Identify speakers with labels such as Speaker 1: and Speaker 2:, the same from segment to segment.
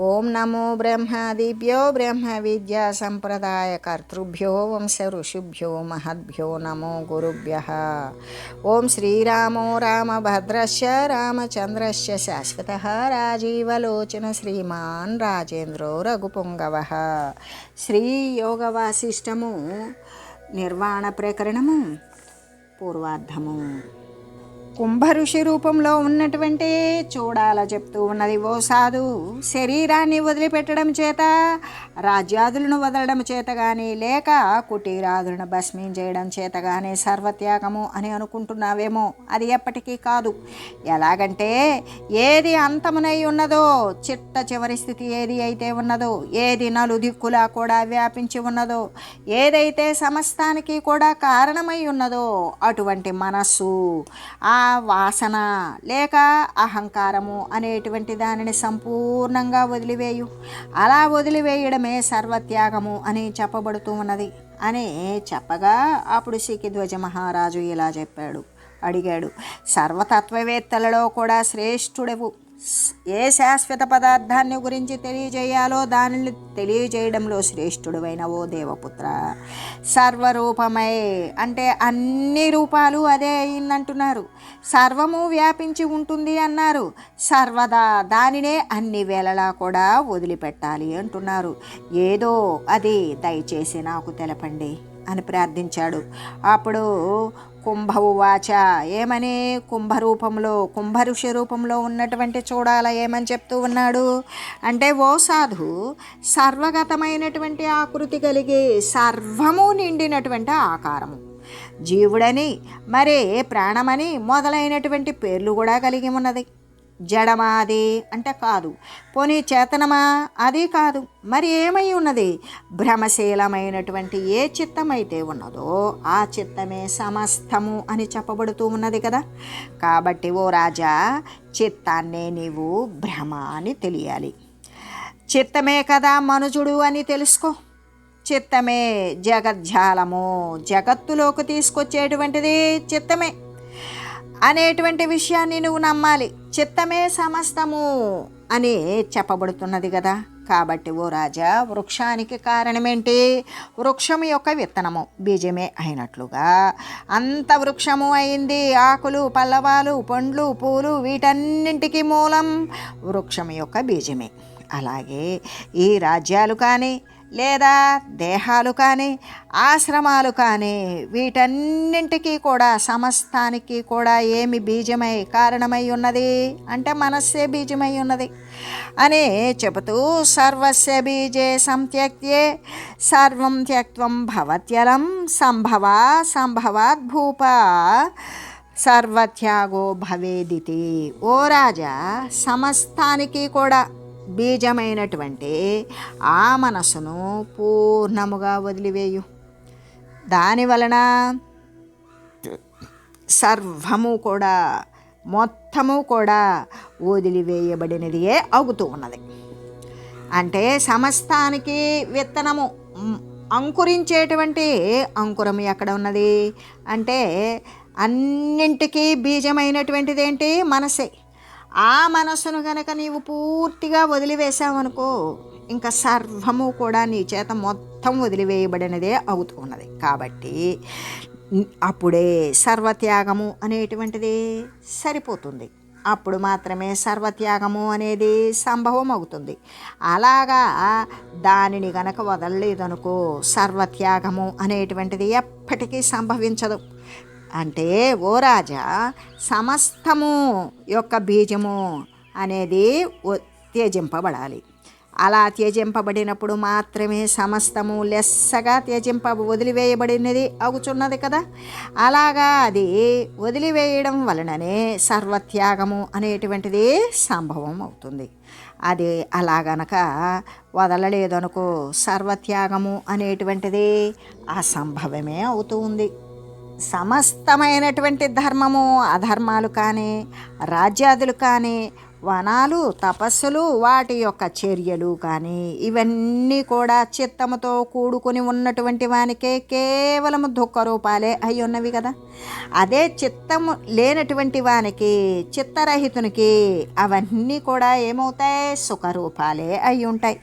Speaker 1: ఓం నమో బ్రహ్మాదిభ్యో బ్రహ్మ విద్యా సంప్రదాయ కర్తృభ్యో వంశ ఋషిభ్యో మహద్భ్యో నమో గురుభ్య ఓం శ్రీరామో రామభద్రశ్చ రామచంద్రశ్చ శాశ్వత రాజీవలోచన శ్రీమాన్ రాజేంద్రో రఘుపుంగవ శ్రీ యోగ వాసిష్టము నిర్వాణ ప్రకరణము పూర్వార్ధము కుంభ ఋషి రూపంలో ఉన్నటువంటి చూడాల చెప్తూ ఉన్నది ఓ సాధు శరీరాన్ని వదిలిపెట్టడం చేత రాజ్యాదులను వదలడం చేత కానీ లేక కుటీరాదులను భస్మం చేయడం చేత కానీ సర్వత్యాగము అని అనుకుంటున్నావేమో అది ఎప్పటికీ కాదు. ఎలాగంటే ఏది అంతమునై ఉన్నదో చిట్ట చివరి స్థితి ఏది అయితే ఉన్నదో ఏది నలుదిక్కులా కూడా వ్యాపించి ఉన్నదో ఏదైతే సమస్తానికి కూడా కారణమై ఉన్నదో అటువంటి మనస్సు ఆ వాసన లేక అహంకారము అనేటువంటి దానిని సంపూర్ణంగా వదిలివేయు. అలా వదిలివేయడమే సర్వత్యాగము అని చెప్పబడుతూ ఉన్నది. అని చెప్పగా అప్పుడు సికిధ్వజ మహారాజు ఇలా చెప్పాడు. అడిగాడు సర్వతత్వవేత్తలలో కూడా శ్రేష్ఠుడవు. ఏ శాశ్వత పదార్థాన్ని గురించి తెలియజేయాలో దానిని తెలియజేయడంలో శ్రేష్ఠుడువైన ఓ దేవపుత్ర. సర్వరూపమై అంటే అన్ని రూపాలు అదే అయిందంటున్నారు. సర్వము వ్యాపించి ఉంటుంది అన్నారు. సర్వదా దానినే అన్ని వేళలా కూడా వదిలిపెట్టాలి అంటున్నారు. ఏదో అది దయచేసి నాకు తెలపండి అని ప్రార్థించాడు. అప్పుడు కుంభ వాచ ఏమని కుంభరూపంలో కుంభఋషి రూపంలో ఉన్నటువంటి చూడాల ఏమని చెప్తూ ఉన్నాడు? అంటే ఓ సాధు సర్వగతమైనటువంటి ఆకృతి కలిగి సర్వము నిండినటువంటి ఆకారము. జీవుడని మరే ప్రాణమని మొదలైనటువంటి పేర్లు కూడా కలిగి ఉన్నది. జడమా అది అంటే కాదు. పోనీ చేతనమా? అది కాదు. మరి ఏమై ఉన్నది? భ్రమశీలమైనటువంటి ఏ చిత్తమైతే ఉన్నదో ఆ చిత్తమే సమస్తము అని చెప్పబడుతూ ఉన్నది కదా. కాబట్టి ఓ రాజా చిత్తాన్నే నీవు భ్రమ అని తెలియాలి. చిత్తమే కదా మనుజుడు అని తెలుసుకో. చిత్తమే జగజ్జాలము జగత్తులోకి తీసుకొచ్చేటువంటిది చిత్తమే అనేటువంటి విషయాన్ని నువ్వు నమ్మాలి. చిత్తమే సమస్తము అని చెప్పబడుతున్నది కదా. కాబట్టి ఓ రాజా వృక్షానికి కారణమేంటి? వృక్షం యొక్క విత్తనము బీజమే అయినట్లుగా. అంత వృక్షము అయింది. ఆకులు పల్లవాలు పండ్లు పూలు వీటన్నింటికి మూలం వృక్షం యొక్క బీజమే. అలాగే ఈ రాజ్యాలు కానీ లేదా దేహాలు కానీ ఆశ్రమాలు కానీ వీటన్నింటికీ కూడా సమస్తానికి కూడా ఏమి బీజమై కారణమై ఉన్నది? అంటే మనస్సే బీజమై ఉన్నది. అని చెబుతూ సర్వస్య బీజే సంత్యక్తే సర్వం త్యక్వం భవత్యలం సంభవ సంభవాత్ భూప సర్వత్యాగో భవేదితి. ఓ రాజా సమస్తానికి కూడా బీజమైనటువంటి ఆ మనసును పూర్ణముగా వదిలివేయు. దాని వలన సర్వము కూడా మొత్తము కూడా వదిలివేయబడినదియే అవుతూ ఉన్నది. అంటే సమస్తానికి విత్తనము అంకురించేటువంటి అంకురం ఎక్కడ ఉన్నది? అంటే అన్నింటికీ బీజమైనటువంటిది ఏంటి మనసే. ఆ మనసును గనక నీవు పూర్తిగా వదిలివేశావనుకో ఇంకా సర్వము కూడా నీ చేత మొత్తం వదిలివేయబడినదే అవుతున్నది. కాబట్టి అప్పుడే సర్వత్యాగము అనేటువంటిది సరిపోతుంది. అప్పుడు మాత్రమే సర్వత్యాగము అనేది సంభవం అవుతుంది అలాగా దానిని గనక వదలలేదనుకో సర్వత్యాగము అనేటువంటిది ఎప్పటికీ సంభవించదు. అంటే ఓ రాజా సమస్తము యొక్క బీజము అనేది త్యజింపబడాలి. అలా త్యజింపబడినప్పుడు మాత్రమే సమస్తము లెస్సగా త్యజింప వదిలివేయబడినది అవుచున్నది కదా. అలాగా అది వదిలివేయడం వలననే సర్వత్యాగము అనేటువంటిది సంభవం అవుతుంది. అది అలాగనక వదలలేదనుకో సర్వత్యాగము అనేటువంటిది అసంభవమే అవుతూ ఉంది. సమస్తమైనటువంటి ధర్మము అధర్మాలు కానీ రాజ్యాదులు కానీ వనాలు తపస్సులు వాటి యొక్క చర్యలు కానీ ఇవన్నీ కూడా చిత్తముతో కూడుకుని ఉన్నటువంటి వానికే కేవలం దుఃఖ రూపాలే అయి ఉన్నవి కదా. అదే చిత్తము లేనటువంటి వానికి చిత్తరహితునికి అవన్నీ కూడా ఏమవుతాయి? సుఖరూపాలే అయి ఉంటాయి.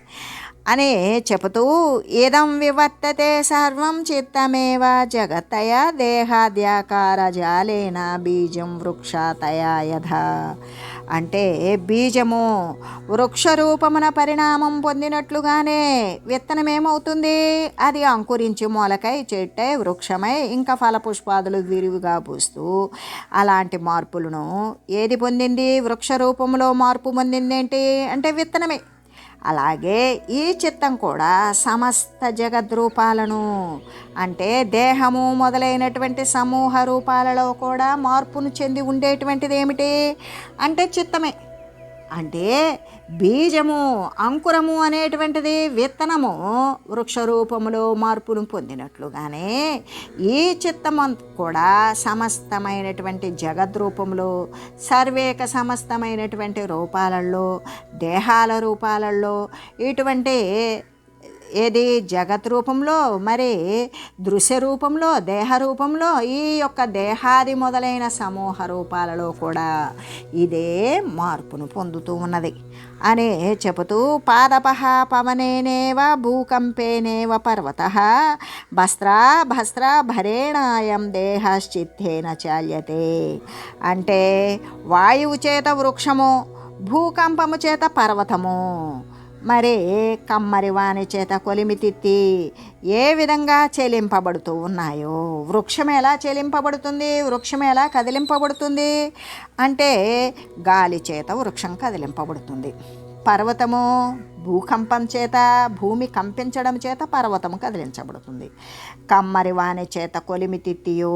Speaker 1: అనే చెబుతూ ఇదం వివర్తతే సర్వం చిత్తమేవ జగత్తయ దేహాద్యాకార జాలేన బీజం వృక్షాతయా యథ. అంటే బీజము వృక్షరూపమున పరిణామం పొందినట్లుగానే విత్తనం ఏమవుతుంది అది అంకురించి మొలకై చెట్టై వృక్షమై ఇంకా ఫలపుష్పాదులు విరివిగా పూస్తూ అలాంటి మార్పులను ఏది పొందింది? వృక్ష రూపంలో మార్పు పొందిందేంటి? అంటే విత్తనమే. అలాగే ఈ చిత్తం కూడా సమస్త జగద్రూపాలను అంటే దేహము మొదలైనటువంటి సమూహ రూపాలలో కూడా మార్పును చెంది ఉండేటువంటిది ఏమిటి అంటే చిత్తమే. అంటే బీజము అంకురము అనేటువంటిది విత్తనము వృక్ష రూపములో మార్పును పొందినట్లుగానే ఈ చిత్తమంత్ కూడా సమస్తమైనటువంటి జగద్రూపంలో సర్వేక సమస్తమైనటువంటి రూపాలలో దేహాల రూపాలలో ఇటువంటి ఏది జగత్ రూపంలో మరి దృశ్య రూపంలో దేహ రూపంలో ఈ యొక్క దేహాది మొదలైన సమూహ రూపాలలో కూడా ఇదే మార్పును పొందుతూ ఉన్నది. అని చెబుతూ పాదపహ పవనేనేవ భూకంపేనేవ పర్వత భస్త్రా భస్త్ర భరేణాయం దేహశ్చిత్తేన చాల్యతే. అంటే వాయువు చేత వృక్షము భూకంపము చేత పర్వతము. మరి కమ్మరి వాణి చేత కొలిమితిత్తి ఏ విధంగా చెలింపబడుతూ ఉన్నాయో? వృక్షం ఎలా చెలింపబడుతుంది? వృక్షం ఎలా కదిలింపబడుతుంది? అంటే గాలి చేత వృక్షం కదిలింపబడుతుంది. పర్వతము భూకంపం చేత భూమి కంపించడం చేత పర్వతము కదిలించబడుతుంది. కమ్మరి వాని చేత కొలిమి తిత్తియో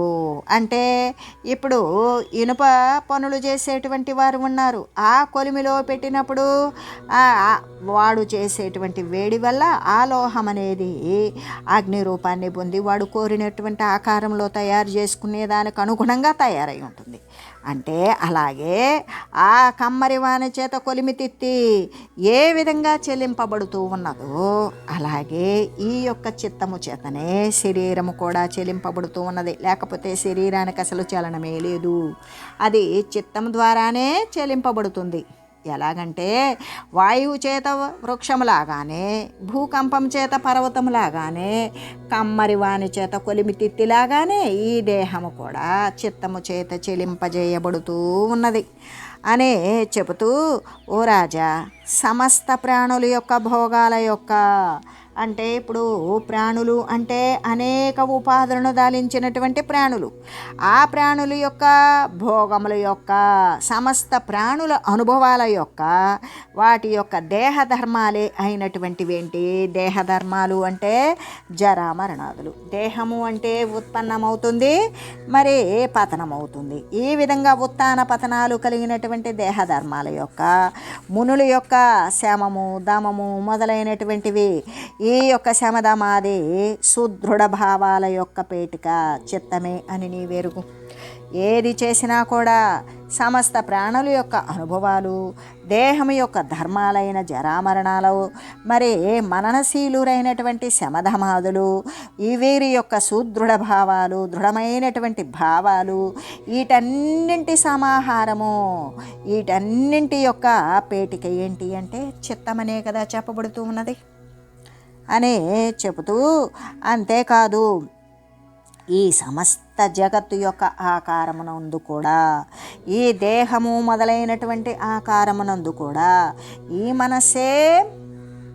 Speaker 1: అంటే ఇప్పుడు ఇనుప పనులు చేసేటువంటి వారు ఉన్నారు. ఆ కొలిమిలో పెట్టినప్పుడు వాడు చేసేటువంటి వేడి వల్ల ఆ లోహం అనేది అగ్ని రూపాన్ని పొంది వాడు కోరినటువంటి ఆకారంలో తయారు చేసుకునే దానికి అనుగుణంగా తయారై ఉంటుంది. అంటే అలాగే ఆ కమ్మరి వాని చేత కొలిమి తిత్తి ఏ విధంగా చెలింపబడుతూ ఉన్నదో అలాగే ఈ యొక్క చిత్తము చేతనే శరీరము కూడా చెలింపబడుతూ ఉన్నది. లేకపోతే శరీరానికి అసలు చలనమే లేదు. అది చిత్తం ద్వారానే చెలింపబడుతుంది. ఎలాగంటే వాయువు చేత వృక్షములాగానే భూకంపం చేత పర్వతములాగానే కమ్మరి వాణి చేత కొలిమితిత్తిలాగానే ఈ దేహము కూడా చిత్తము చేత చెలింపజేయబడుతూ ఉన్నది. అనే చెబుతూ ఓ రాజా సమస్త ప్రాణుల యొక్క భోగాల యొక్క అంటే ఇప్పుడు ప్రాణులు అంటే అనేక ఉపాధులను దాలించినటువంటి ప్రాణులు. ఆ ప్రాణుల యొక్క భోగముల యొక్క సమస్త ప్రాణుల అనుభవాల యొక్క వాటి యొక్క దేహధర్మాలే అయినటువంటివేంటి అయినటువంటివి ఏంటి? అంటే జరామరణాదులు. దేహము అంటే ఉత్పన్నమవుతుంది మరి పతనమవుతుంది. ఈ విధంగా ఉత్తాన పతనాలు కలిగినటువంటి దేహధర్మాల యొక్క మునుల యొక్క శమము దమము మొదలైనటువంటివి ఈ యొక్క శమదమాది సుదృఢ భావాల యొక్క పేటిక చిత్తమే అని నీ వెరుగు. ఏది చేసినా కూడా సమస్త ప్రాణుల యొక్క అనుభవాలు దేహం యొక్క ధర్మాలైన జరామరణాలు మరి మననశీలురైనటువంటి శమధమాదులు ఈ వీరి యొక్క సుదృఢ భావాలు దృఢమైనటువంటి భావాలు వీటన్నింటి సమాహారము వీటన్నింటి యొక్క పేటిక ఏంటి అంటే చిత్తమనే కదా చెప్పబడుతూ ఉన్నది. అని చెబుతూ అంతేకాదు ఈ సమస్త జగత్తు యొక్క ఆకారమునందు కూడా ఈ దేహము మొదలైనటువంటి ఆకారమునందు కూడా ఈ మనసే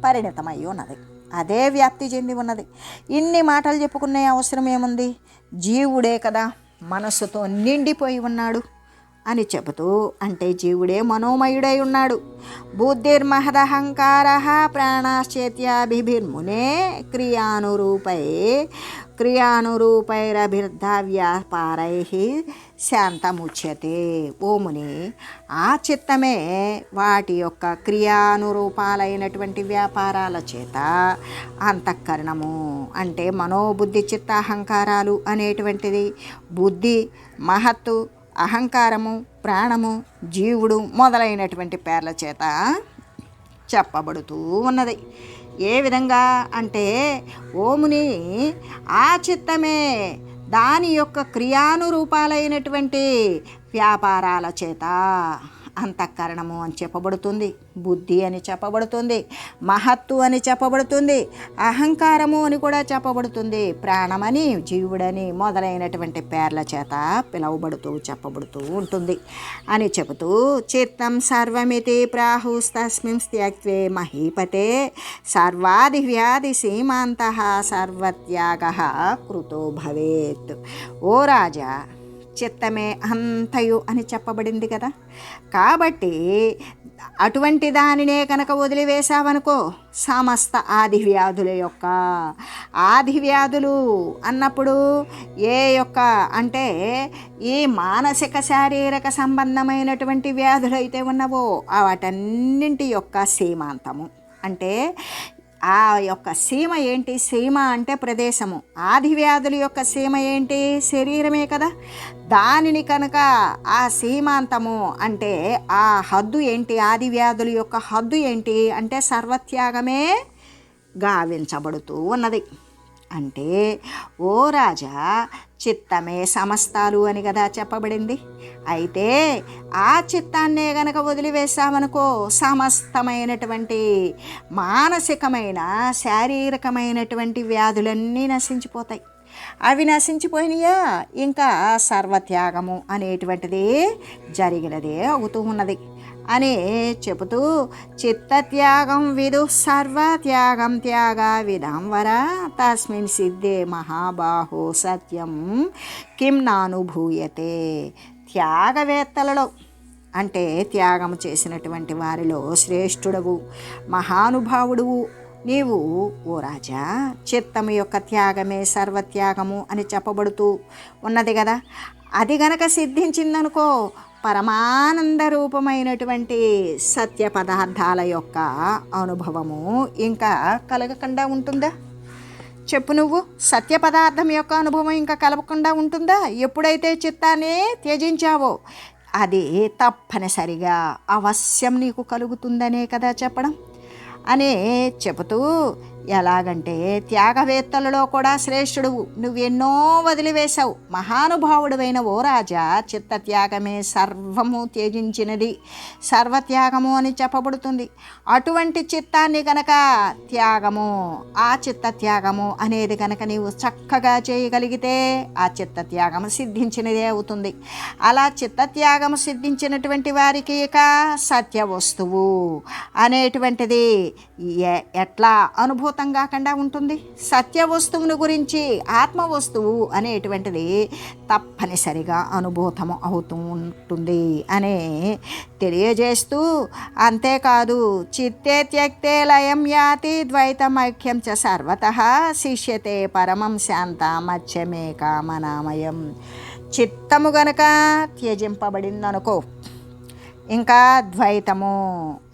Speaker 1: పరిణితమై ఉన్నది అదే వ్యాప్తి చెంది ఉన్నది. ఇన్ని మాటలు చెప్పుకునే అవసరం ఏముంది? జీవుడే కదా మనస్సుతో నిండిపోయి ఉన్నాడు. అని చెబుతూ అంటే జీవుడే మనోమయుడై ఉన్నాడు. బుద్ధిర్మహదహంకార ప్రాణాశ్చేత్యాభిర్మునే క్రియానురూపై క్రియానురూపైరభిర్ధావ్యాపారై శాంతముచ్యతే. ఓముని ఆ చిత్తమే వాటి యొక్క క్రియానురూపాలైనటువంటి వ్యాపారాల చేత అంతఃకరణము. అంటే మనోబుద్ధి చిత్త అహంకారాలు అనేటువంటిది బుద్ధి మహత్తు అహంకారము ప్రాణము జీవుడు మొదలైనటువంటి పేర్ల చేత చెప్పబడుతూ ఉన్నది. ఏ విధంగా అంటే ఓముని ఆ చిత్తమే దాని యొక్క క్రియానురూపాలైనటువంటి వ్యాపారాల చేత అంతఃకరణము అని చెప్పబడుతుంది. బుద్ధి అని చెప్పబడుతుంది. మహత్తు అని చెప్పబడుతుంది. అహంకారము అని కూడా చెప్పబడుతుంది. ప్రాణమని జీవుడని మొదలైనటువంటి పేర్ల చేత పిలువబడుతూ చెప్పబడుతూ ఉంటుంది. అని చెబుతూ చిత్తం సర్వమితి ప్రాహుస్తస్మిన్ త్యక్వే మహీపతే సర్వాది వ్యాధి సీమాంత సర్వత్యాగ కృతో భవేత్. ఓ రాజా చిత్తమే అంతయు అని చెప్పబడింది కదా. కాబట్టి అటువంటి దానినే కనుక వదిలివేశావనుకో సమస్త ఆది వ్యాధుల యొక్క ఆది వ్యాధులు అన్నప్పుడు ఏ యొక్క అంటే ఈ మానసిక శారీరక సంబంధమైనటువంటి వ్యాధులు అయితే ఉన్నవో వాటన్నింటి యొక్క సీమాంతము. అంటే ఆ యొక్క సీమ ఏంటి? సీమ అంటే ప్రదేశము. ఆదివ్యాధుల యొక్క సీమ ఏంటి? శరీరమే కదా. దానిని కనుక ఆ సీమాంతము అంటే ఆ హద్దు ఏంటి? ఆదివ్యాధుల యొక్క హద్దు ఏంటి? అంటే సర్వత్యాగమే గావించబడుతూ ఉన్నది. అంటే ఓ రాజా చిత్తమే సమస్తాలు అని కదా చెప్పబడింది. అయితే ఆ చిత్తాన్నే గనక వదిలివేశామనుకో సమస్తమైనటువంటి మానసికమైన శారీరకమైనటువంటి వ్యాధులన్నీ నశించిపోతాయి. అవి నశించిపోయినాయా? ఇంకా సర్వత్యాగము అనేటువంటిది జరిగినదే అవుతూ ఉన్నది. అని చెబుతూ చిత్తత్యాగం విదు సర్వత్యాగం త్యాగ విధాం వర. తస్మిన్ సిద్ధే మహాబాహో సత్యం. కిం నానుభూయతే. త్యాగవేత్తలలో అంటే త్యాగం చేసినటువంటి వారిలో శ్రేష్ఠుడవు మహానుభావుడువు. నీవు ఓ రాజా చిత్తము యొక్క త్యాగమే సర్వత్యాగము అని చెప్పబడుతూ ఉన్నది కదా. అది గనక సిద్ధించిందనుకో పరమానంద రూపమైనటువంటి సత్య పదార్థాల యొక్క అనుభవము ఇంకా కలగకుండా ఉంటుందా? చెప్పు నువ్వు. సత్య పదార్థం యొక్క అనుభవం ఇంకా కలపకుండా ఉంటుందా? ఎప్పుడైతే చిత్తాన్ని త్యజించావో అది తప్పనిసరిగా అవశ్యం నీకు కలుగుతుందనే కదా చెప్పడం. అని చెబుతూ ఎలాగంటే త్యాగవేత్తలలో కూడా శ్రేష్ఠుడు నువ్వెన్నో వదిలివేశావు. మహానుభావుడువైన ఓ రాజా చిత్త త్యాగమే సర్వము త్యజించినది. సర్వత్యాగము అని చెప్పబడుతుంది. అటువంటి చిత్తాన్ని గనక త్యాగము ఆ చిత్త త్యాగము అనేది కనుక నీవు చక్కగా చేయగలిగితే ఆ చిత్త త్యాగము సిద్ధించినదే అవుతుంది. అలా చిత్త త్యాగము సిద్ధించినటువంటి వారికి ఇక సత్య వస్తువు అనేటువంటిది ఎ- ఎట్లా అనుభవం కాకుండా ఉంటుంది. సత్య వస్తువును గురించి ఆత్మ వస్తువు అనేటువంటిది తప్పనిసరిగా అనుభూతం అవుతూ ఉంటుంది అనే తెలియజేస్తూ అంతేకాదు చిత్తే త్యక్తే లయం యాతి ద్వైతమైక్యం చ సర్వత శిష్యతే పరమం శాంత కామనామయం చిత్తము గనక త్యజింపబడిందనుకో ఇంకా ద్వైతము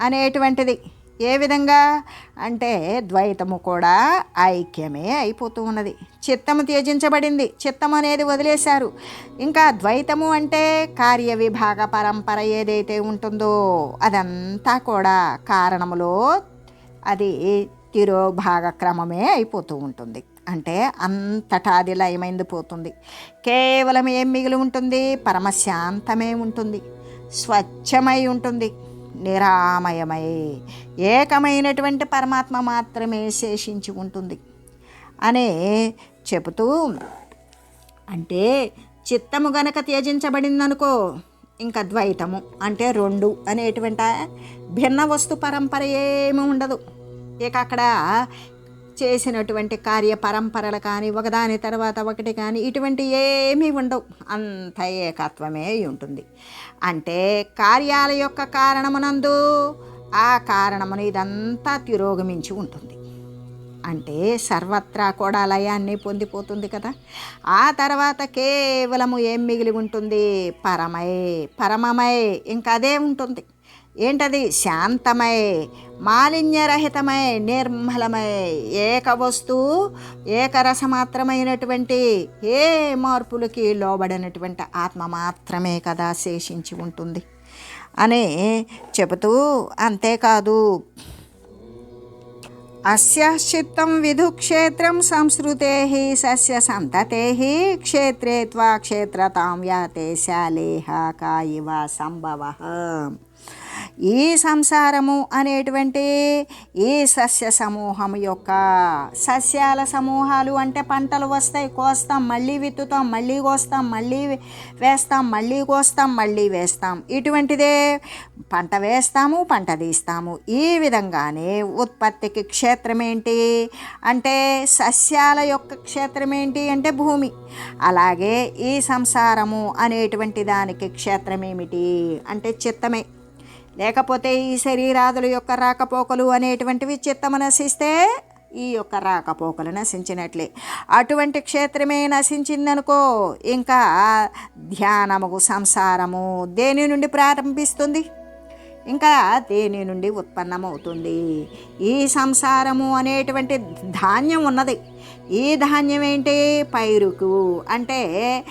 Speaker 1: అనేటువంటిది ఏ విధంగా? అంటే ద్వైతము కూడా ఐక్యమే అయిపోతూ ఉన్నది. చిత్తము త్యజించబడింది. చిత్తం అనేది వదిలేశారు. ఇంకా ద్వైతము అంటే కార్య విభాగ పరంపర ఏదైతే ఉంటుందో అదంతా కూడా కారణములో అది తిరోభాగ క్రమమే అయిపోతూ ఉంటుంది. అంటే అంతటా అది లయమైంది పోతుంది. కేవలం ఏం మిగిలి ఉంటుంది? పరమశాంతమే ఉంటుంది. స్వచ్ఛమై ఉంటుంది. నిరామయమై ఏకమైనటువంటి పరమాత్మ మాత్రమే శేషించి ఉంటుంది. అనే చెబుతూ అంటే చిత్తము గనక త్యజించబడిందనుకో ఇంకా ద్వైతము అంటే రెండు అనేటువంటి భిన్న వస్తు పరంపర ఏమి ఉండదు. ఇక అక్కడ చేసినటువంటి కార్య పరంపరలు కానీ ఒకదాని తర్వాత ఒకటి కానీ ఇటువంటి ఏమీ ఉండవు. అంత ఏకత్వమే ఉంటుంది. అంటే కార్యాల యొక్క కారణమునందు ఆ కారణమును ఇదంతా తిరోగమించి ఉంటుంది. అంటే సర్వత్రా కూడా లయాన్ని పొందిపోతుంది కదా. ఆ తర్వాత కేవలము ఏం మిగిలి ఉంటుంది? పరమై పరమమై ఇంకా అదే ఉంటుంది. ఏంటది? శాంతమై మాలిన్యరహితమై నిర్మలమై ఏక వస్తువు ఏకరసమాత్రమైనటువంటి ఏ మార్పులకి లోబడినటువంటి ఆత్మ మాత్రమే కదా శేషించి ఉంటుంది. అని చెబుతూ అంతేకాదు. అస్యశ్చిత్తం విధుక్షేత్రం సంస్కృతే సస్య సంతతే క్షేత్రే త్వా క్షేత్రతాం యాతే శాలేహ కాయివ సంభవ. ఈ సంసారము అనేటువంటి ఈ సస్య సమూహం యొక్క సస్యాల సమూహాలు అంటే పంటలు వస్తాయి కోస్తాం మళ్ళీ విత్తుతాం మళ్ళీ కోస్తాం మళ్ళీ వేస్తాం మళ్ళీ కోస్తాం మళ్ళీ వేస్తాం. ఇటువంటిదే పంట వేస్తాము పంట తీస్తాము. ఈ విధంగానే ఉత్పత్తికి క్షేత్రం ఏంటి? అంటే సస్యాల యొక్క క్షేత్రం ఏంటి అంటే భూమి. అలాగే ఈ సంసారము అనేటువంటి దానికి క్షేత్రం ఏమిటి? అంటే చిత్తమే. లేకపోతే ఈ శరీరాదుల యొక్క రాకపోకలు అనేటువంటివి చిత్తము నశిస్తే ఈ యొక్క రాకపోకలు నశించినట్లే. అటువంటి క్షేత్రమే నశించిందనుకో ఇంకా ధ్యానము సంసారము దేని నుండి ప్రారంభిస్తుంది? ఇంకా దేని నుండి ఉత్పన్నమవుతుంది? ఈ సంసారము అనేటువంటి ధాన్యం ఉన్నది. ఈ ధాన్యం ఏంటి? పైరుకు. అంటే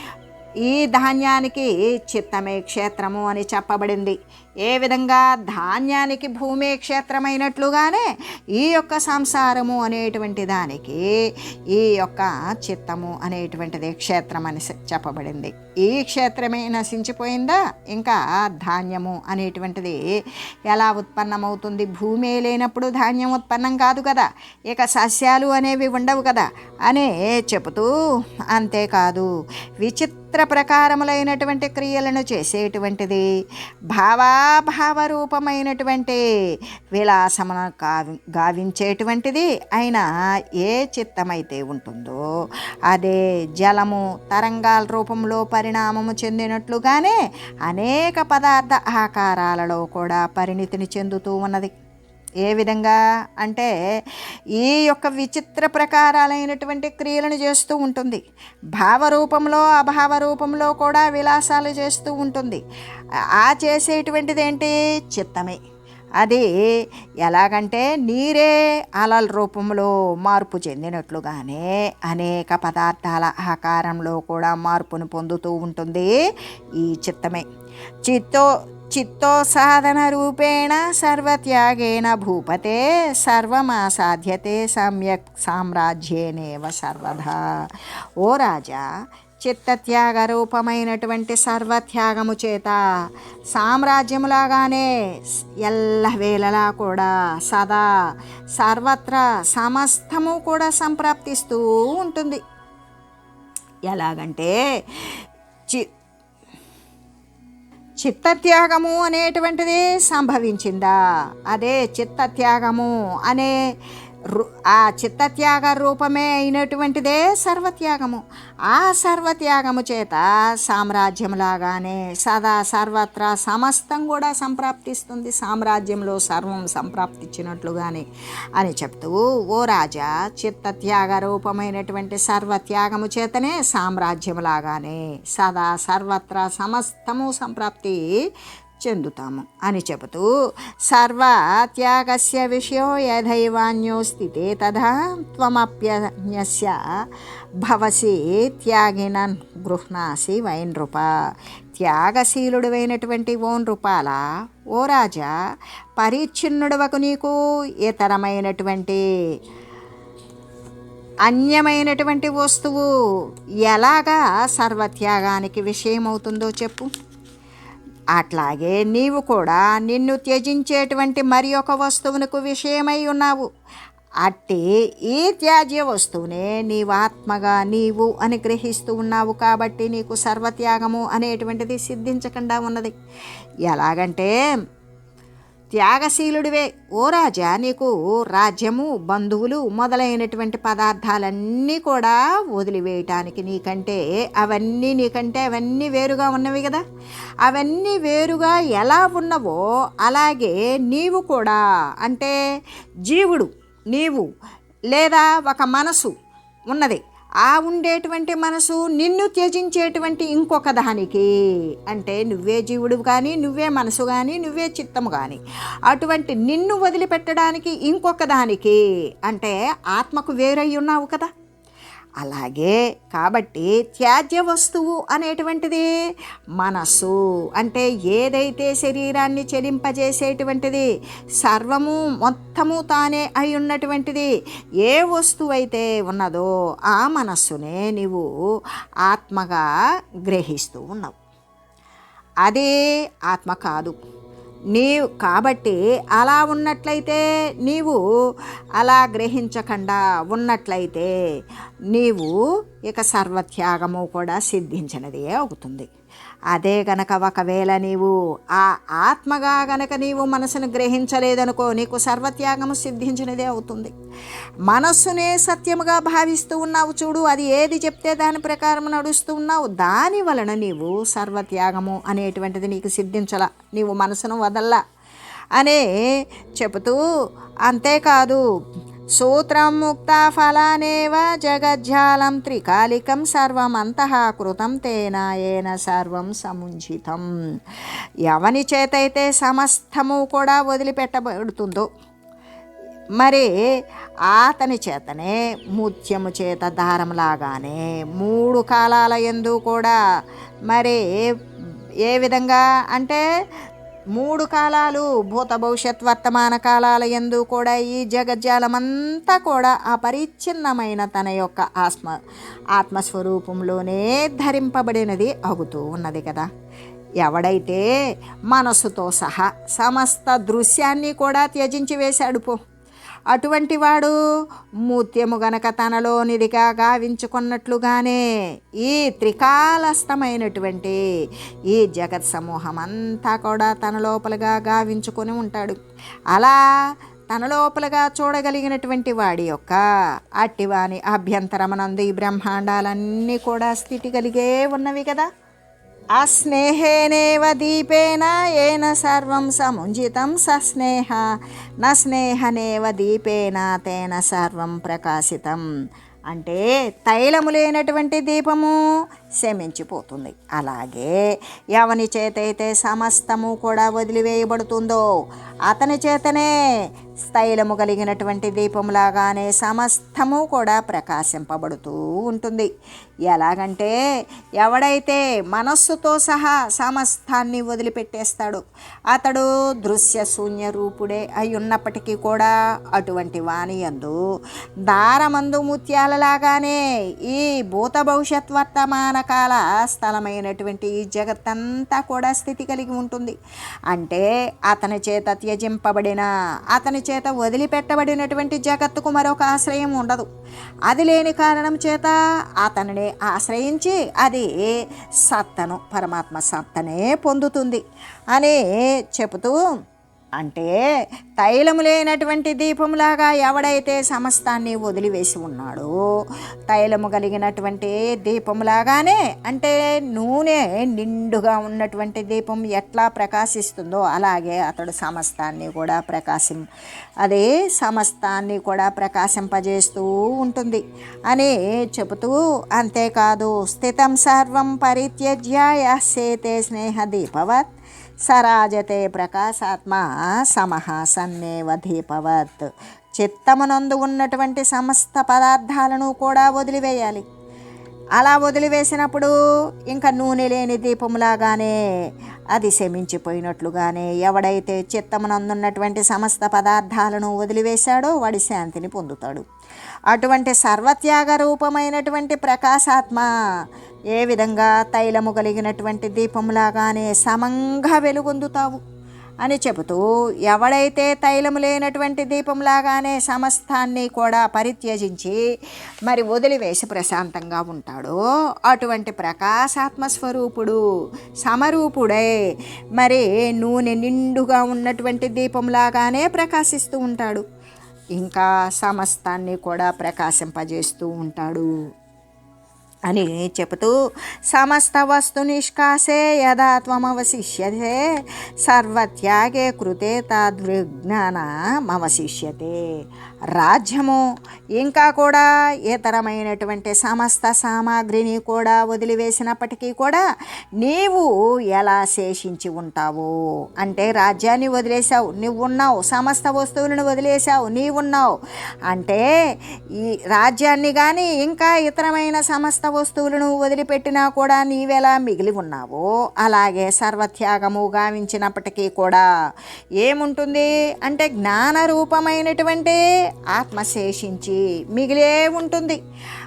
Speaker 1: ఈ ధాన్యానికి చిత్తమే క్షేత్రము అని చెప్పబడింది. ఏ విధంగా ధాన్యానికి భూమే క్షేత్రమైనట్లుగానే ఈ యొక్క సంసారము అనేటువంటి దానికి ఈ యొక్క చిత్తము అనేటువంటిది క్షేత్రం అని చెప్పబడింది. ఈ క్షేత్రమే నశించిపోయిందా? ఇంకా ధాన్యము అనేటువంటిది ఎలా ఉత్పన్నమవుతుంది? భూమి లేనప్పుడు ధాన్యం ఉత్పన్నం కాదు కదా. ఇక సస్యాలు అనేవి ఉండవు కదా అనే చెబుతూ అంతేకాదు. విచిత్ర ప్రకారములైనటువంటి క్రియలను చేసేటువంటిది. భావా రూపమైనటువంటి విలాసమును గావి గావించేటువంటిది అయినా ఏ చిత్తమైతే ఉంటుందో అదే జలము తరంగాల రూపంలో పరిణామము చెందినట్లుగానే అనేక పదార్థ ఆకారాలలో కూడా పరిణితిని చెందుతూ ఉన్నది. ఏ విధంగా అంటే ఈ యొక్క విచిత్ర ప్రకారాలైనటువంటి క్రియలను చేస్తూ ఉంటుంది. భావరూపంలో అభావ రూపంలో కూడా విలాసాలు చేస్తూ ఉంటుంది. ఆ చేసేటువంటిది ఏంటి చిత్తమే. అది ఎలాగంటే నీరే అలల రూపంలో మార్పు చెందినట్లుగానే అనేక పదార్థాల ఆకారంలో కూడా మార్పును పొందుతూ ఉంటుంది ఈ చిత్తమే. చిత్తో చిత్తో సాధన సర్వత్యాగేన భూపతే సర్వమాసాధ్యతే సమ్యక్ సామ్రాజ్యేనేవ సర్వదా. ఓ రాజా చిత్తత్యాగ రూపమైనటువంటి సర్వత్యాగము చేత సామ్రాజ్యములాగానే ఎల్లవేళలా కూడా సదా సర్వత్రా సమస్తము కూడా సంప్రాప్తిస్తూ ఉంటుంది. ఎలాగంటే చిత్తత్యాగము అనేటువంటిది సంభవించిందా? అదే చిత్తత్యాగము అనే ఆ చిత్తత్యాగ రూపమే అయినటువంటిదే సర్వత్యాగము. ఆ సర్వత్యాగము చేత సామ్రాజ్యంలాగానే సదా సర్వత్రా సమస్తం కూడా సంప్రాప్తిస్తుంది. సామ్రాజ్యంలో సర్వం సంప్రాప్తించినట్లుగానే అని చెప్తూ ఓ రాజా చిత్తత్యాగ రూపమైనటువంటి సర్వత్యాగము చేతనే సామ్రాజ్యంలాగానే సదా సర్వత్రా సమస్తము సంప్రాప్తి చెందుతాము అని చెబుతూ సర్వత్యాగస్య విషయో యథైవాన్యోస్థితే తథా త్వమప్యన్యస్య భవసి త్యాగిన గృహ్ణాసి వైనృప త్యాగశీలుడువైనటువంటి ఓ నృపాల ఓ రాజా పరిచ్ఛిన్నుడవకు నీకు ఇతరమైనటువంటి అన్యమైనటువంటి వస్తువు ఎలాగా సర్వత్యాగానికి విషయమవుతుందో చెప్పు. అట్లాగే నీవు కూడా నిన్ను త్యజించేటువంటి మరి ఒక వస్తువునకు విషయమై ఉన్నావు. అట్టి ఈ త్యాజ్య వస్తువునే నీవు ఆత్మగా నీవు అని గ్రహిస్తూ ఉన్నావు కాబట్టి నీకు సర్వత్యాగము అనేటువంటిది సిద్ధించకుండా ఉన్నది. ఎలాగంటే త్యాగశీలుడివే. ఓ రాజా నీకు రాజ్యము బంధువులు మొదలైనటువంటి పదార్థాలన్నీ కూడా వదిలివేయటానికి నీకంటే అవన్నీ నీకంటే అవన్నీ వేరుగా ఉన్నవి కదా. అవన్నీ వేరుగా ఎలా ఉన్నవో అలాగే నీవు కూడా అంటే జీవుడు నీవు లేదా ఒక మనసు ఉన్నది. ఆ ఉండేటువంటి మనసు నిన్ను త్యజించేటువంటి ఇంకొక దానికి. అంటే నువ్వే జీవుడు కానీ నువ్వే మనసు కానీ నువ్వే చిత్తము కానీ అటువంటి నిన్ను వదిలిపెట్టడానికి ఇంకొక దానికి. అంటే ఆత్మకు వేరై ఉన్నావు కదా. అలాగే కాబట్టి త్యాజ్య వస్తువు అనేటువంటిది మనస్సు అంటే ఏదైతే శరీరాన్ని చెలింపజేసేటువంటిది సర్వము మొత్తము తానే అయి ఉన్నటువంటిది ఏ వస్తువు అయితే ఉన్నదో ఆ మనస్సునే నీవు ఆత్మగా గ్రహిస్తూ ఉన్నావు. అదే ఆత్మ కాదు. నీవు కాబట్టి అలా ఉన్నట్లయితే నీవు అలా గ్రహించకుండా ఉన్నట్లయితే నీవు ఇక సర్వత్యాగము కూడా సిద్ధించినదే అవుతుంది. అదే గనక ఒకవేళ నీవు ఆ ఆత్మగా గనక నీవు మనసును గ్రహించలేదనుకో నీకు సర్వత్యాగము సిద్ధించినదే అవుతుంది. మనస్సునే సత్యముగా భావిస్తూ ఉన్నావు చూడు అది ఏది చెప్తే దాని ప్రకారం నడుస్తూ ఉన్నావు దాని వలన నీవు సర్వత్యాగము అనేటువంటిది నీకు సిద్ధించలా నీవు మనసును వదల్లా. అనే చెబుతూ అంతేకాదు సూత్రం ముక్త ఫలానేవ జగజ్జాలం త్రికాలికం సర్వమంతః కృతం తేన ఏన సర్వం సముంచితం ఎవని చేతైతే సమస్తము కూడా వదిలిపెట్టబడుతుందో మరి అతని చేతనే ముత్యము చేత దారంలాగానే మూడు కాలాల ఎందు కూడా మరి ఏ విధంగా అంటే మూడు కాలాలు భూత భవిష్యత్ వర్తమాన కాలాల ఎందు కూడా ఈ జగజ్జాలమంతా కూడా అపరిచ్ఛిన్నమైన తన యొక్క ఆత్మ ఆత్మస్వరూపంలోనే ధరింపబడినది అవుతూ ఉన్నది కదా. ఎవడైతే మనసుతో సహా సమస్త దృశ్యాన్ని కూడా త్యజించి వేశాడు పో. అటువంటి వాడు మూత్యము గనక తనలోనిదిగా గావించుకున్నట్లుగానే ఈ త్రికాలస్థమైనటువంటి ఈ జగత్ సమూహం అంతా కూడా తన లోపలగా గావించుకొని ఉంటాడు. అలా తన లోపలగా చూడగలిగినటువంటి వాడి యొక్క అట్టివాని అభ్యంతరమనందు ఈ బ్రహ్మాండాలన్నీ కూడా స్థితి కలిగే ఉన్నవి కదా. అస్నేహేనేవ దీపేన ఏన సర్వం సముంజితం సస్నేహ న స్నేహనేవ దీపేన తేన సర్వం ప్రకాశితం. అంటే తైలము లేనటువంటి దీపము శమించిపోతుంది అలాగే ఎవని చేతైతే సమస్తము కూడా వదిలివేయబడుతుందో అతని చేతనే స్థైలము కలిగినటువంటి దీపంలాగానే సమస్తము కూడా ప్రకాశింపబడుతూ ఉంటుంది. ఎలాగంటే ఎవడైతే మనస్సుతో సహా సమస్తాన్ని వదిలిపెట్టేస్తాడో అతడు దృశ్య శూన్య రూపుడే అయి ఉన్నప్పటికీ కూడా అటువంటి వాణి అందు దారమందు ముత్యాలలాగానే ఈ భూత భవిష్యత్ వర్తమాన కాల స్థలమైనటువంటి ఈ జగత్తంతా కూడా స్థితి కలిగి ఉంటుంది. అంటే అతని చేత త్యజింపబడిన అతని చేత వదిలిపెట్టబడినటువంటి జగత్తుకు మరొక ఆశ్రయం ఉండదు. అది లేని కారణం చేత అతనిని ఆశ్రయించి అది సత్తను పరమాత్మ సత్తనే పొందుతుంది. అని చెబుతూ అంటే తైలము లేనటువంటి దీపంలాగా ఎవడైతే సమస్తాన్ని వదిలివేసి ఉన్నాడో తైలము కలిగినటువంటి దీపంలాగానే అంటే నూనె నిండుగా ఉన్నటువంటి దీపం ఎట్లా ప్రకాశిస్తుందో అలాగే అతడు సమస్తాన్ని కూడా ప్రకాశం అదే సమస్తాన్ని కూడా ప్రకాశింపజేస్తూ ఉంటుంది అని చెబుతూ అంతేకాదు స్థితం సర్వం పరిత్యజ్య సేతే స్నేహ దీపవత్. సరాజతే ప్రకాశాత్మ సమహ సన్నేవ దీపవత్ చిత్తమునందు ఉన్నటువంటి సమస్త పదార్థాలను కూడా వదిలివేయాలి. అలా వదిలివేసినప్పుడు ఇంకా నూనె లేని దీపంలాగానే అది శమించిపోయినట్లుగానే ఎవడైతే చిత్తమునందున్నటువంటి సమస్త పదార్థాలను వదిలివేశాడో వాడి శాంతిని పొందుతాడు. అటువంటి సర్వత్యాగ రూపమైనటువంటి ప్రకాశాత్మ ఏ విధంగా తైలము కలిగినటువంటి దీపంలాగానే సమంగా వెలుగొందుతావు అని చెబుతూ ఎవడైతే తైలము లేనటువంటి దీపంలాగానే సమస్తాన్ని కూడా పరిత్యజించి మరి వదిలివేసి ప్రశాంతంగా ఉంటాడో అటువంటి ప్రకాశాత్మ స్వరూపుడు సమరూపుడే. మరి నూనె నిండుగా ఉన్నటువంటి దీపంలాగానే ప్రకాశిస్తూ ఉంటాడు. ఇంకా సమస్తాన్ని కూడా ప్రకాశింపజేస్తూ ఉంటాడు. అని చెబుతూ సమస్త వస్తు నిష్కాసే యదా త్వమవశిష్యతే సర్వత్యాగే కృతే తద్విజ్ఞానమవశిష్యతే రాజ్యము. ఇంకా కూడా ఇతరమైనటువంటి సమస్త సామాగ్రిని కూడా వదిలివేసినప్పటికీ కూడా నీవు ఎలా శేషించి ఉంటావు? అంటే రాజ్యాన్ని వదిలేసావు నువ్వు ఉన్నావు సమస్త వస్తువులను వదిలేసావు నీవున్నావు. అంటే ఈ రాజ్యాన్ని కానీ ఇంకా ఇతరమైన సమస్త వస్తువులను వదిలిపెట్టినా కూడా నీవెలా మిగిలి ఉన్నావో అలాగే సర్వత్యాగము గావించినప్పటికీ కూడా ఏముంటుంది? అంటే జ్ఞాన రూపమైనటువంటి ఆత్మ శేషించి మిగిలే ఉంటుంది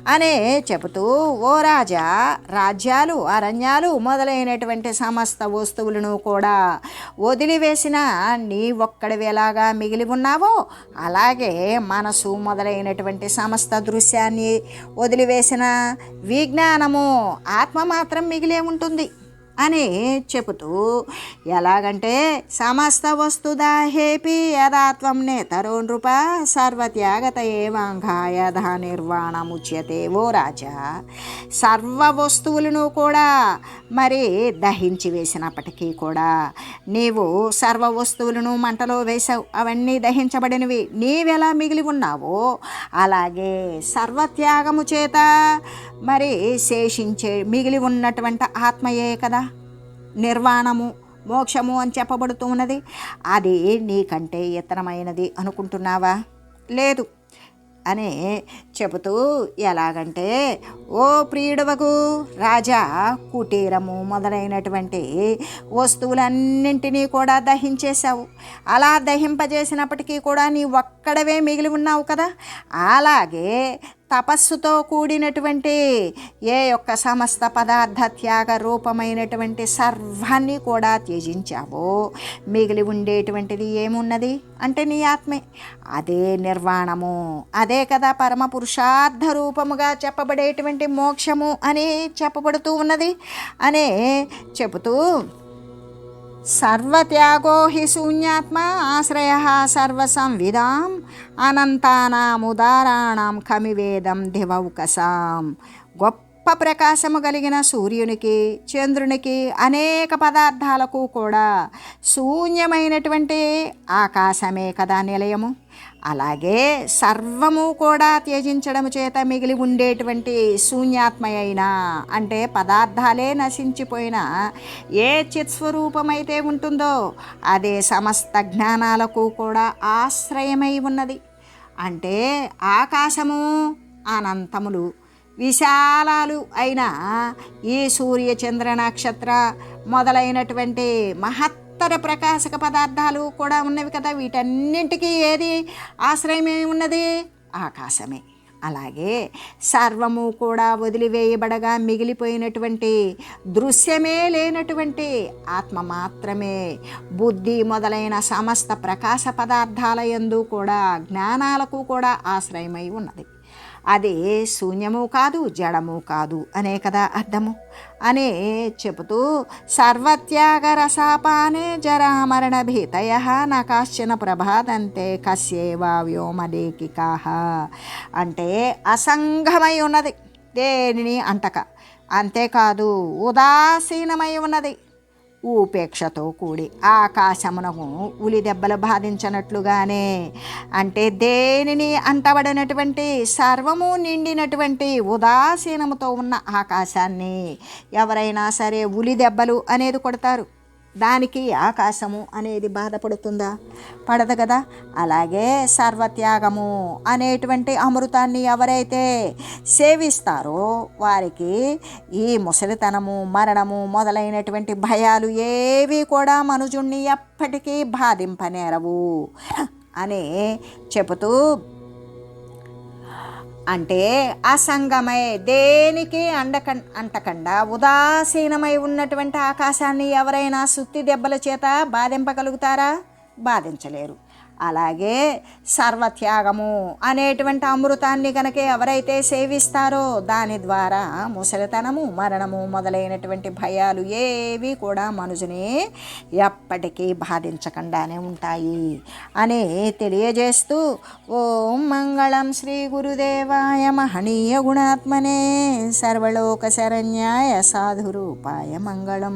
Speaker 1: అనే చెబుతూ ఓ రాజా రాజ్యాలు అరణ్యాలు మొదలైనటువంటి సమస్త వస్తువులను కూడా వదిలివేసిన నీ ఒక్కడివి ఎలాగా మిగిలి ఉన్నావో అలాగే మనసు మొదలైనటువంటి సమస్త దృశ్యాన్ని వదిలివేసిన విజ్ఞానము ఆత్మ మాత్రం మిగిలే ఉంటుంది. అని చెబుతూ ఎలాగంటే సమస్త వస్తుదాహేపి యథాత్వం నేతరో నృప సర్వత్యాగత ఏవాంఘాయధ నిర్వాణముచ్యతే ఓ రాజా. సర్వ వస్తువులను కూడా మరి దహించి వేసినప్పటికీ కూడా నీవు సర్వ వస్తువులను మంటలో వేసావు అవన్నీ దహించబడినవి నీవెలా మిగిలి ఉన్నావో అలాగే సర్వత్యాగము చేత మరి శేషించే మిగిలి ఉన్నటువంటి ఆత్మయే కదా. నిర్వాణము మోక్షము అని చెప్పబడుతూ ఉన్నది. అది నీకంటే ఇతరమైనది అనుకుంటున్నావా? లేదు. అని చెబుతూ ఎలాగంటే ఓ ప్రియుడవకు రాజా కుటీరము మొదలైనటువంటి వస్తువులన్నింటినీ కూడా దహించేశావు. అలా దహింపజేసినప్పటికీ కూడా నీ ఒక్కడవే మిగిలి ఉన్నావు కదా? అలాగే తపస్సుతో కూడినటువంటి ఏ యొక్క సమస్త పదార్థ త్యాగ రూపమైనటువంటి సర్వాన్ని కూడా త్యజించావో. మిగిలి ఉండేటువంటిది ఏమున్నది? అంటే నీ ఆత్మే. అదే నిర్వాణము. అదే కదా పరమ పురుషార్థ రూపముగా చెప్పబడేటువంటి మోక్షము అని చెప్పబడుతూ ఉన్నది. అనే చెబుతూ సర్వత్యాగో హి శూన్యాత్మ ఆశ్రయ సర్వసంవిధాం అనంతానాముదారాణం కమివేదం దివౌకసాం గొప్ప ప్రకాశము కలిగిన సూర్యునికి చంద్రునికి అనేక పదార్థాలకు కూడా శూన్యమైనటువంటి ఆకాశమే కదా నిలయము. అలాగే సర్వము కూడా త్యజించడం చేత మిగిలి ఉండేటువంటి శూన్యాత్మ అయినా అంటే పదార్థాలే నశించిపోయిన ఏ చిత్స్వరూపమైతే ఉంటుందో అదే సమస్త జ్ఞానాలకు కూడా ఆశ్రయమై ఉన్నది. అంటే ఆకాశము అనంతములు విశాలాలు అయిన ఈ సూర్య చంద్ర నక్షత్ర మొదలైనటువంటి ఉత్తర ప్రకాశక పదార్థాలు కూడా ఉన్నవి కదా వీటన్నింటికీ ఏది ఆశ్రయమే ఉన్నది? ఆకాశమే. అలాగే సర్వము కూడా వదిలివేయబడగా మిగిలిపోయినటువంటి దృశ్యమే లేనటువంటి ఆత్మ మాత్రమే. బుద్ధి మొదలైన సమస్త ప్రకాశ పదార్థాల యందు కూడా జ్ఞానాలకు కూడా ఆశ్రయమై ఉన్నది. అది శూన్యము కాదు జడము కాదు అనే కదా అర్థము. అనే చెబుతూ సర్వత్యాగరసాపానే జరామరణ భీతయ నా కాశ్చన ప్రభాదంతే కస్యేవా వ్యోమలేఖికా అంటే అసంగమై ఉన్నది దేనిని అంటక అంతేకాదు ఉదాసీనమై ఉన్నది. ఉపేక్షతో కూడి ఆకాశమునకు ఉలి దెబ్బలు బాధించినట్లుగానే అంటే దేనిని అంటబడినటువంటి సర్వము నిండినటువంటి ఉదాసీనముతో ఉన్న ఆకాశాన్ని ఎవరైనా సరే ఉలి దెబ్బలు అనేది కొడతారు. దానికి ఆకాశము అనేది బాధపడుతుందా? పడదు కదా? అలాగే సర్వత్యాగము అనేటువంటి అమృతాన్ని ఎవరైతే సేవిస్తారో వారికి ఈ ముసలితనము మరణము మొదలైనటువంటి భయాలు ఏవి కూడా మనుజుణ్ణి ఎప్పటికీ బాధింపనేరవు అని చెబుతూ అంటే అసంగమై. దేనికి అండక అంటకుండా ఉదాసీనమై ఉన్నటువంటి ఆకాశాన్ని ఎవరైనా సుత్తి దెబ్బల చేత బాధింపగలుగుతారా? బాధించలేరు. అలాగే సర్వత్యాగము అనేటువంటి అమృతాన్ని కనుక ఎవరైతే సేవిస్తారో దాని ద్వారా ముసలితనము మరణము మొదలైనటువంటి భయాలు ఏవి కూడా మనుషుని ఎప్పటికీ బాధించకుండానే ఉంటాయి అని తెలియజేస్తూ ఓం మంగళం శ్రీ గురుదేవాయ మహనీయ గుణాత్మనే సర్వలోక శరణ్యాయ సాధురూపాయ మంగళం.